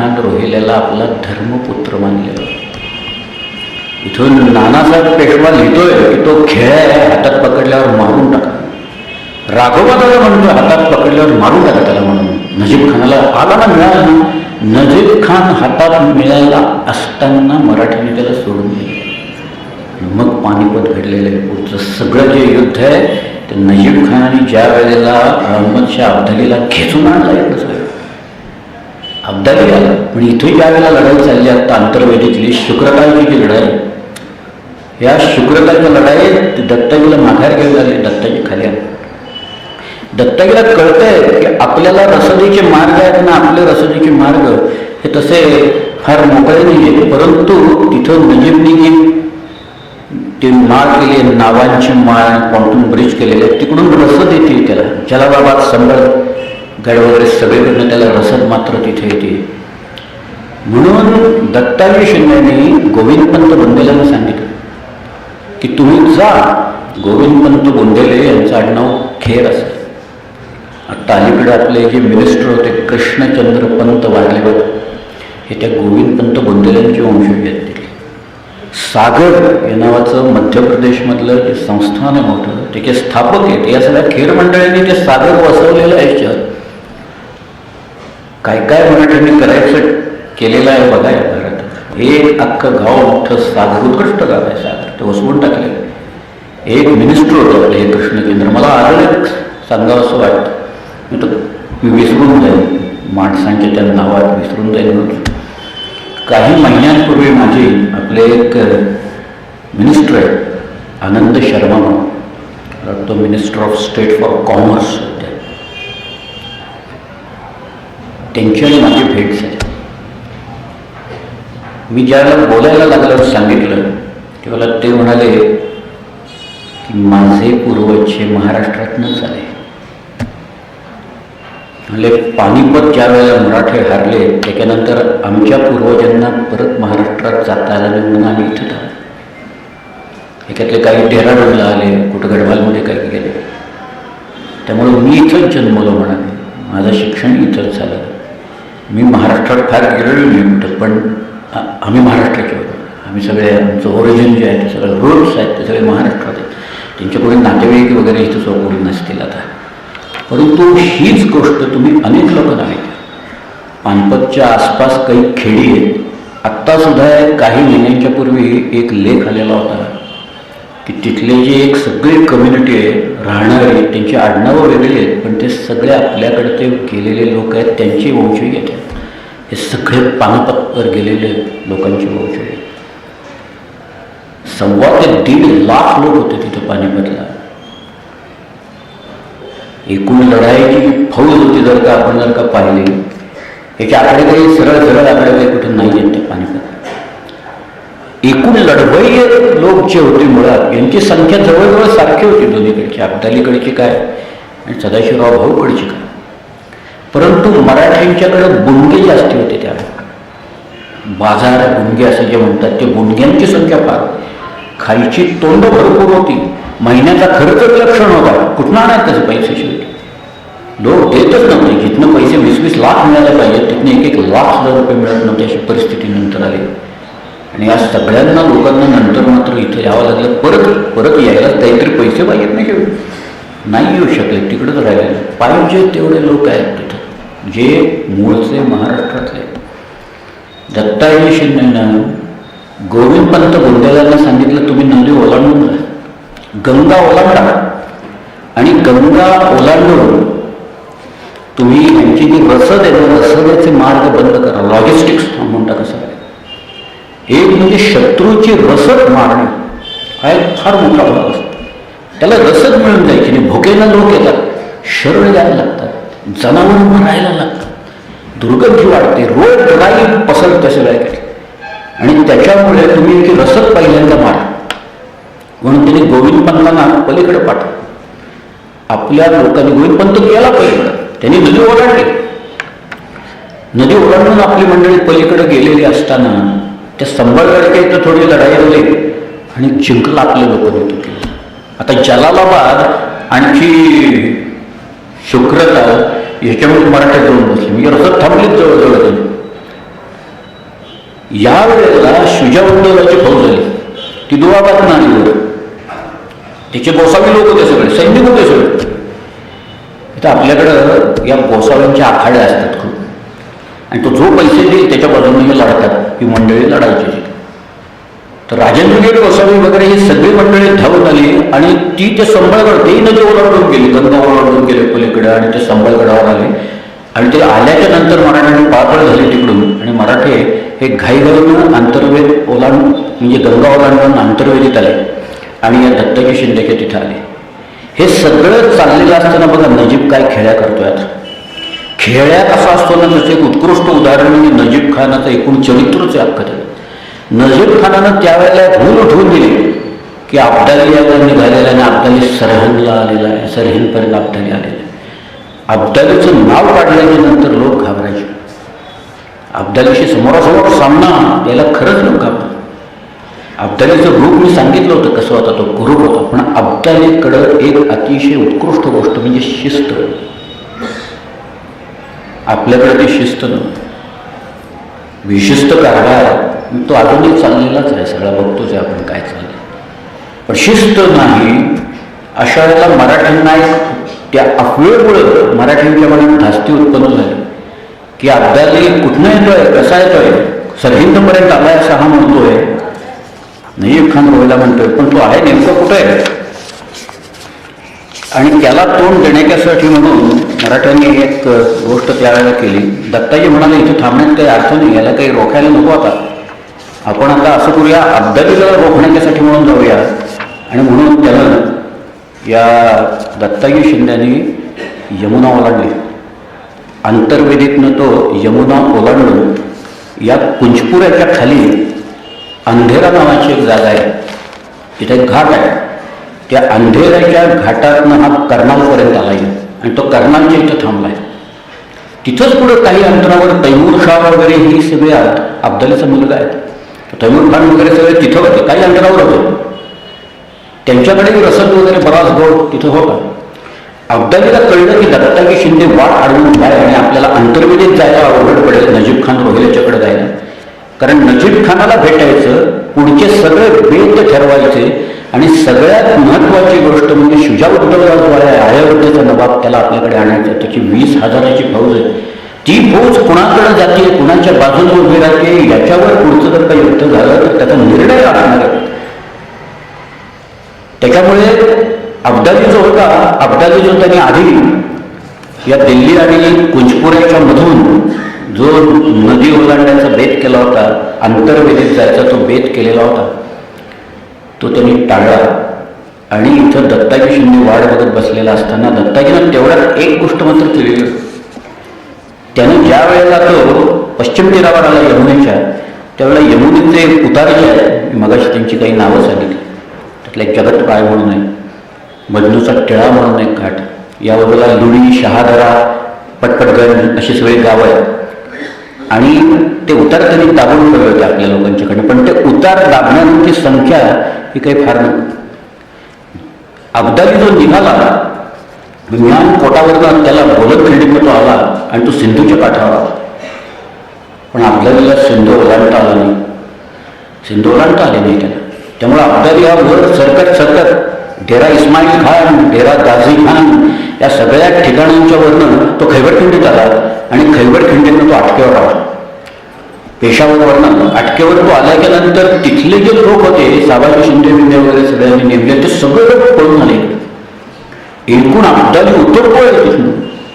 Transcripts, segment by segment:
खान रोहिल्याला आपला धर्मपुत्र मानलेला इथून नानासाहेब पेशवा लिहितोय की तो खेळ आहे हातात पकडल्यावर मारून टाका. राघोबा त्याला म्हणतो हातात पकडल्यावर मारून टाका त्याला म्हणून. नजीब खानाला आला ना मिळाला ना नजीब खान हातात मिळायला असताना मराठ्याने त्याला सोडून दिले. मग पानिपत घडलेलं आहे. पुढचं सगळं जे युद्ध आहे ते नजीब खानाने ज्या वेळेला अहमद शाह अब्दालीला खेचून आणलं आहे. अब्दाली आला. पण इथे ज्या वेळेला लढाई चालली आता आंतरवेदीतली शुक्रताची जी लढाई. या शुक्रताच्या लढाईत दत्ताजीला माघार घ्यावी लागली दत्ताजी खाली आले. दत्ताजीला कळतंय की आपल्याला रसदीचे मार्ग आहेत ना आपले रसदीचे मार्ग हे तसे फार मोकळे नाही आहेत परंतु तिथं नजीबनी ते माळ केली नावांची माळ पॉन्टून ब्रिज केलेले तिकडून रसद येतील त्याला. जलालाबाद संबळ गड वगैरे सगळीकडनं त्याला रसद मात्र तिथे येते. म्हणून दत्ताजी शिंदेनी गोविंदपंत बोंदेलांना सांगितलं की तुम्ही जा गोविंदपंत बोंदेले यांचं आडनाव खेर असेल. आता अलीकडे आपले जे मिनिस्टर होते कृष्णचंद्र पंत वाढले होते हे त्या गोविंदपंत बोंदेल्यांचे वंशज आहेत सागर या नावाचं मध्य प्रदेशमधलं जे संस्थान आहे मोठं त्याचे स्थापक आहेत या सगळ्या खेर मंडळांनी ते सागर वसवलेलं आहे शहर. काय काय मराठ्यांनी करायचं केलेलं आहे बघा या भारतात एक अख्खं गाव मोठं सागर उत्कृष्ट गाव आहे सागर ते वसवून टाकलेलं एक मिनिस्टर होतं आपले हे कृष्णकेंद्र. मला आजच सांगावं असं वाटतं. मी तर मी विसरून जाईन. माणसांच्या त्या नावात विसरून जाईन म्हणून. काही महिन्यांपूर्वी माझी आपले एक मिनिस्टर आहेत आनंद शर्मा म्हणून. तो minister of state for commerce होते त्यांची आणि माझी भेट झाली. मी ज्यावेळेला बोलायला लागल्यावर सांगितलं तेव्हा ते म्हणाले की माझे पूर्वजचे महाराष्ट्रातनंच आले. म्हणजे पानिपत ज्या वेळेला मराठे हारले त्याच्यानंतर आमच्या पूर्वजांना परत महाराष्ट्रात जाता आलं नाही म्हणून आम्ही इथं थांबलो त्याच्यातले काही डेहराडूनला आले कुठं गडवालमध्ये काही गेले. त्यामुळे मी इथंच जन्मलो म्हणाले माझं शिक्षण इथंच झालं. मी महाराष्ट्रात फार गेलेलो नाही कुठं पण आम्ही महाराष्ट्राचे होतो. आम्ही सगळे आमचं ओरिजिन जे आहे ते सगळे रूट्स आहेत ते सगळे महाराष्ट्रात आहेत. त्यांच्या कोणी नातेवाईक वगैरे इथं सोडून नसतील आता. परंतु हीच गोष्ट तुम्ही अनेक लोकांना ऐका पानपतच्या आसपास काही खेडी आहेत. आत्तासुद्धा काही महिन्यांच्या पूर्वी एक लेख आलेला होता की तिथले जे एक सगळी कम्युनिटी आहे राहणारे त्यांची आडनावं वेगळी आहेत पण ते सगळे आपल्याकडे ते गेलेले लोक आहेत त्यांची वंशही आहेत. हे सगळे पानपतवर गेलेले लोकांची वंशही सव्वा ते दीड लाख लोक होते तिथं पानिपतला. एकूण लढाईची फौज होती जर का आपण जर का पाहिली याचे आकडे काही सरळ सरळ आकडे काही कुठे नाही आहेत त्या पानिपत एकूण लढवय्य लोक जे होते मुळात. यांची संख्या जवळजवळ सारखी होती दोन्हीकडची अब्दालीकडची काय? आणि सदाशिवराव भाऊकडची काय? परंतु मराठ्यांच्याकडं बुणगे जास्ती होते त्या बाजार बुणगे असं जे म्हणतात ते बुणग्यांची संख्या फार. खालची तोंड भरपूर होती. महिन्याचा खर्चच लक्षण होता. कुठून आणायचं त्याचे पैसे शेवटी? लोक देतच नव्हते. जिथनं पैसे वीस वीस लाख मिळाले पाहिजे तिथनं एक एक लाख हजार रुपये मिळत नव्हते अशी परिस्थिती नंतर आली. आणि या सगळ्यांना लोकांना नंतर मात्र इथं यावं लागलं. परत परत यायला काहीतरी पैसे पाहिजेत नाही घेऊन नाही येऊ शकले तिकडंच राहिले. पाहिजे तेवढे लोक आहेत तिथं. जे मूळचे महाराष्ट्रातले दत्ताजी शिंदेनं गोविंदपंत गोंदेलांना सांगितलं तुम्ही नदी ओलांडून जा गंगा ओलांडा आणि गंगा ओलांडून तुम्ही यांची जी रसद आहे रसदेचे मार्ग बंद करा. लॉजिस्टिक्स थांबवून टाका सगळे. एक म्हणजे शत्रूची रसद मारणे हा एक फार मोठा भाग असतो. त्याला रसद मिळून जायची आणि भुकेनं लोक येतात शरण द्यायला लागतात जनावर मरायला लागतात. दुर्गंधी वाढते रोग राई पसरते सगळ्याकडे आणि त्याच्यामुळे तुम्ही ती रसद पहिल्यांदा मारा. म्हणून त्याने गोविंद पंतांना पलीकडे पाठव आपल्या लोकांनी गोविंद पंत गेला पलीकडं. त्यांनी नदी ओलांडली. नदी ओलांडून आपली मंडळी पलीकडे गेलेली असताना त्या संबळगडच्या इथं थोडी लढाई होते आणि जिंकला आपले लोक होते आता जलालाबाद आणखी शुक्रता याच्यामध्ये मराठ्यात जाऊन बसले. म्हणजे रसद थांबलीच जवळजवळ यावेळेला या शुजाउद्दौलाची फौज झाली. ती दुवाबात आली वर तिचे गोसावी लोक होते सगळे सैनिक होते सगळे. इथं आपल्याकडं या गोसाव्यांच्या आखाड्या असतात खूप. आणि तो जो पैसे देईल त्याच्या बाजूने हे लढतात ही मंडळी लढायची तर राजेंद्र गेट गोसावी वगैरे ही सगळी मंडळी धावत आली आणि ती ते संबळगड तेही नदी ओलांडून गेली गंगा ओलांडून गेले पलीकडे आणि ते संबळगडावर आले. आणि ते आल्याच्यानंतर मराठ्यांनी पाळपळ झाले तिकडून आणि मराठे हे घाईघाईनं आंतरवेद ओलांड म्हणजे गंगा ओलांडून आंतरवेदीत आले आणि या दत्ताजी शिंदेके तिथे आले. हे सगळं चाललेलं असताना बघा नजीब काय खेळ्या करतोय आता. खेळ्यात असा असतो ना त्याचं एक उत्कृष्ट उदाहरण म्हणजे नजीब खानाचं एकूण चरित्रच आहे अख्खं नजीब खानानं त्यावेळेला भूल उठवून दिली की अब्दाली याला निघालेला आणि अब्दाली सरहनला आलेला आहे सरहनपर्यंत अब्दाली आलेला आहे. अब्दालीचं नाव काढल्याच्या नंतर लोक घाबरायचे. अब्दालीशी समोरासमोर सामना याला खरंच लोक घाबर अब्दालीचं रूप मी सांगितलं होतं कसं होता तो कुरूप होता. पण अब्दालीकडं एक अतिशय उत्कृष्ट गोष्ट म्हणजे शिस्त. आपल्याकडे ती शिस्त नव्हती. विशिष्ट कारभार तो अजूनही चाललेलाच आहे. सगळा बघतोच आहे आपण काय चाललंय. पण शिस्त नाही अशा वेळेला मराठ्यांना एक त्या अफवेमुळं मराठ्यांच्या मनात धास्ती उत्पन्न झाली. की अब्दाली कुठनं येतोय? कसा येतोय? सरहिंदपर्यंत आलाय असा हा म्हणतोय. नयीब खान रोहिला म्हणतोय पण तो आहे नेमकं कुठं? आहे आणि त्याला तोंड देण्याच्यासाठी म्हणून मराठ्यांनी एक गोष्ट त्यावेळेला केली. दत्ताजी म्हणाले इथे थांबण्यात काही अर्थ नाही याला काही रोखायला नको आता. आपण आता असं करूया अब्दालीला रोखण्याच्यासाठी म्हणून जाऊया. आणि म्हणून त्यानं या दत्ताजी शिंद्यांनी यमुना ओलांडली. आंतरवेदीतनं तो यमुना ओलांडून या कुंजपुऱ्याच्या खाली अंधेरा नावाची एक जागा आहे. तिथे एक घाट आहे. त्या अंधेऱ्याच्या घाटातनं हा कर्नालपर्यंत आला आहे आणि तो कर्णांच्या इथं थांबला आहे. तिथंच पुढं काही अंतरावर तैमूर शाह वगैरे ही सगळे आहेत अब्दालीचा मुलगा आहे. तैमूर खान वगैरे सगळे तिथं होते काही अंतरावर होते. त्यांच्याकडे रसद वगैरे बराच गोड तिथं होता. अब्दालीला कळलं की दत्ताजी शिंदे वाट अडवून जाय आणि आपल्याला अंतर्वेदीत जायला अवघड पडेल नजीब खान रोहिल्याच्याकडे जायला. कारण नजीब खानाला भेटायचं पुढचे सगळे वेद ठरवायचे आणि सगळ्यात महत्त्वाची गोष्ट म्हणजे शुजा जो आहे नवाब त्याला आपल्याकडे आणायचा. त्याची वीस हजाराची फौज आहे. ती फौज कुणाकडे जाते कुणाच्या बाजूने उभी राहते याच्यावर पुढचं जर काही युद्ध झालं तर त्याचा निर्णय असणार आहे. त्याच्यामुळे अब्दाली जो होता अब्दाली जो त्याने आधी या दिल्ली आणि कुंजपुऱ्याच्या मधून जो नदी ओलांडण्याचा बेत केला होता आंतरवेदीत जायचा तो बेत केलेला होता. तो त्यांनी टाळला. आणि इथं दत्ताजी शिंदे वाढ बघत बसलेला असताना दत्ताजीनं तेवढ्यात एक गोष्ट मात्र केलेली त्याने त्यानं ज्या वेळेला तो पश्चिम तीरावर आला यमुनेच्या त्यावेळेला यमुनेचे उतार जे आहेत मगाशी त्यांची काही नावं सांगितली. त्यातला एक जगत पाय म्हणून आहे मजनूचा टिळा म्हणून एक घाट या बाजूला लुणी शहादरा पटपटगंज अशी सगळी गावं आहेत. आणि ते उतार त्यांनी दाबून ठेवले होते आपल्या लोकांच्याकडे पण ते उतार दाबण्याची संख्या ही काही फार नव्हती अब्दाली जो निघाला ज्ञान पोटावरनं त्याला बोलत खिंडीत तो आला आणि तो सिंधूच्या काठावर आला. पण अब्दालीला सिंधू ओलांडता आला नाही. सिंधू ओलांडता आले नाही त्याला. त्यामुळे अब्दाली हा वर सरकत सरकत डेरा इस्माईल खान डेरा गाझी खान या सगळ्या ठिकाणांच्या वरनं तो खैबरखिंडीत आला आणि खैबरखिंडीतनं तो अटकेवर आला. पेशावरवरनं अटकेवर तो आल्याच्या तिथले जे लोक होते साबाजी शिंदे बिंदे वगैरे सगळ्यांनी नेमले ते सगळे लोक पळून आले. एकूण अब्दाली उत्तर पळ तिथून.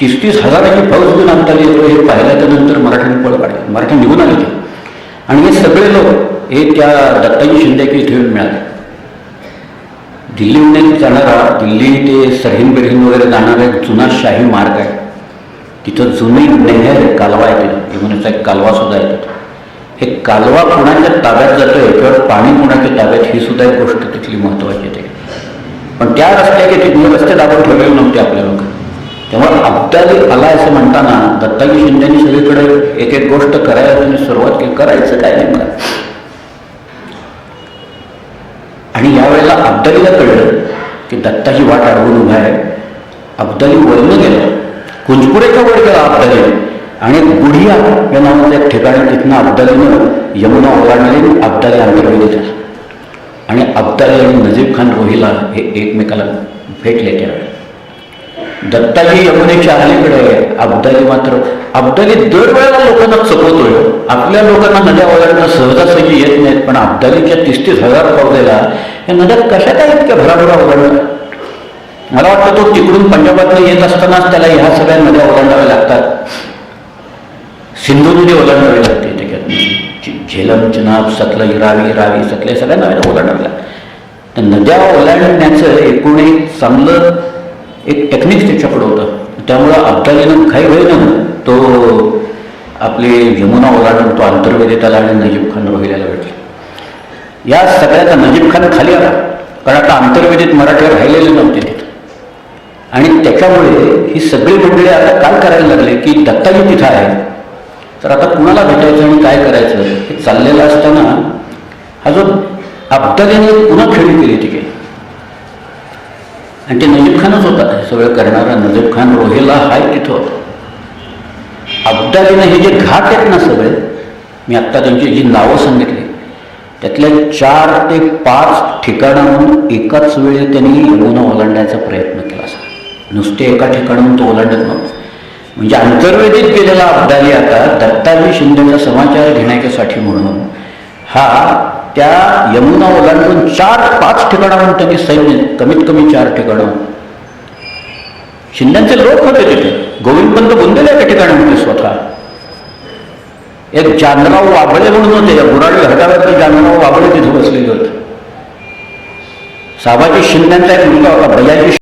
तीस तीस हजाराची फौज घेऊन अब्दाली येतो हे पाहिल्याच्या नंतर मराठ्यांनी पळ काढले. मराठी निघून आले ते. आणि हे सगळे लोक हे त्या दत्ताजी शिंदे इथे मिळाले. दिल्लीमध्ये जाणारा दिल्ली ते सरहिंद बिरहिंद वगैरे जाणारा एक जुना शाही मार्ग आहे. तिथं जुनी नेहर कालवा आहे तिथं. यमुनेचा एक कालवा सुद्धा येतो हे कालवा कुणाच्या ताब्यात जातो याच्यावर पाणी कुणाच्या ताब्यात ही सुद्धा एक गोष्ट तिथली महत्त्वाची आहे. पण त्या रस्त्याचे तिथले रस्ते दाबून ठेवलेले नव्हते आपल्या लोक त्यामुळे अब्दाली आला असं म्हणताना दत्ताजी शिंदेनी सगळीकडे एक एक गोष्ट करायला सुरुवात केली. करायचं काय नेमकं? आणि यावेळेला अब्दालीला कळलं की दत्ताजी वाट अडवून उभा आहे अब्दाली वरनं गेला कुंजपुरेच्या वर गेला अब्दाली. आणि गुढिया या नावाचं एक ठिकाण तिथनं अब्दालीनं यमुना ओलांडली अब्दाली अंतर्वेदीत झाला. आणि अब्दाली आणि नजीब खान रोहिला हे एकमेकाला भेटले त्यावेळेला दत्ताजी यमुनेच्या अलीकडे आहे. अब्दाली मात्र अब्दाली दरवेळेला लोकांना चपवतोय आपल्या लोकांना नद्या ओलांडणं सहजासहजी येत नाहीत पण अब्दालीच्या तीस तीस हजार पावलेला या नद्या कशा काय इतक्या भराभरा ओलांडल्या मला वाटतं तो तिकडून पंजाबातनं येत असतानाच त्याला ह्या सगळ्या नद्या ओलांडाव्या लागतात. सिंधू नदी ओलांडावी लागते त्याच्यात झेलम चिनाब सतलज रावी रावी या सगळ्या नव्या ओलांडाव्या लागतात तर नद्या ओलांडण्याचं एकूण एक चांगलं एक टेक्निक त्याच्याकडं होतं. त्यामुळं अब्दालीनं काही होईना तो आपली यमुना ओलांडून तो आंतरवेदेत आणि नजीब खान रोहिल्याला भेटला. या सगळ्याचा नजीब खान खाली आला. कारण आता आंतरवेदीत मराठीवर राहिलेले नव्हते तिथं आणि त्याच्यामुळे ही सगळी मंडळी आता काय करायला लागले की दत्ताजी तिथं आहे तर आता कुणाला भेटायचं आणि काय करायचं? हे चाललेलं असताना हा जो अब्दालीने पुन्हा खेळी केली तिथे आणि ते नजीब खानच होता. हे सगळं करणारा नजीब खान रोहिला हाय तिथं. होता अब्दालीनं हे जे घाट आहेत ना सगळे मी आत्ता त्यांची जी नावं सांगितली त्यातल्या चार ते पाच ठिकाणाहून एकाच वेळी त्यांनी यमुना ओलांडण्याचा प्रयत्न केला असा. नुसते एका ठिकाणाहून तो ओलांडत नव्हता. म्हणजे अंतर्वेदित गेलेला अब्दाली आता दत्ताजी शिंदेचा समाचार घेण्याच्यासाठी म्हणून हा त्या यमुना ओलांडून चार पाच ठिकाणाहून त्यांनी सैन्य कमीत कमी चार ठिकाणं. शिंद्यांचे लोक होते तिथे. गोविंदपंत बुंदेले एका ठिकाणी होते स्वतः. एक जानराव वाबळे म्हणून होते या बुराडी घाटावरती जानराव वाबळे तिथे बसलेले होते. साबाजी शिंद्यांचा एक मुलगा होता बजाजी